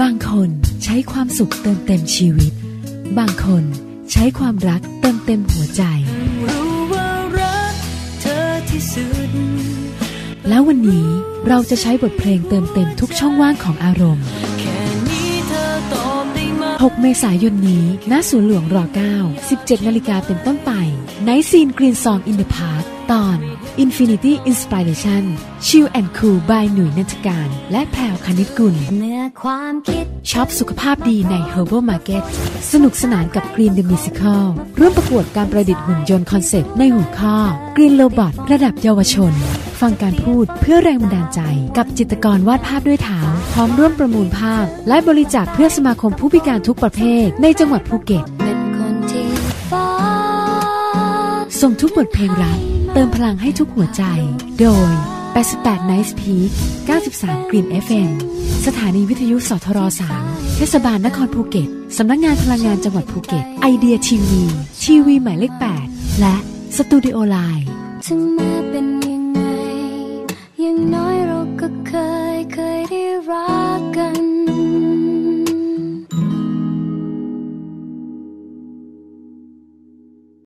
บางคนใช้ความสุขเติมเต็มชีวิต บางคนใช้ความรักเติมเต็มหัวใจ รู้ว่ารักเธอที่สุด แล้ววันนี้เราจะใช้บทเพลงเติมเต็มทุกช่องว่างของอารมณ์แค่นี้เธอตอบได้ไหม6เมษายนนี้ ณ ศูนย์หลวงร9 17 นาฬิกาเป็นต้นไป ไนซีนกรีนซองอินเดอะพาร์คตอน Infinity Inspiration Chill and Cool by หนุ่ยนันทการ และแพรวคณิตกุลเมื่อความคิดช็อปสุขภาพดีใน Herbal Market สนุกสนานกับ Green the Musical ร่วมประกวดการประดิษฐ์หุ่นยนต์คอนเซปต์ในหัวข้อ Green Robot ระดับเยาวชน ฟังการพูดเพื่อแรงบันดาลใจ กับจิตรกรวาดภาพด้วยเท้าพร้อมร่วมประมูลภาพ และบริจาคเพื่อสมาคมผู้พิการทุกประเภทในจังหวัดภูเก็ต ส่งทุกบทเพลงรัก เติมพลังให้ทุกหัวใจ โดย 88 Nice Peak 93 Green FM สถานีวิทยุสทร3เทศบาลนครภูเก็ต สำนักงงานพลังงานจังหวัดภูเก็ต ไอเดียทีวี ทีวีหมายเลข 8 และสตูดิโอไลน์ถึงแม้เป็นยังไงยังน้อยเราก็เคยเคยได้รักกัน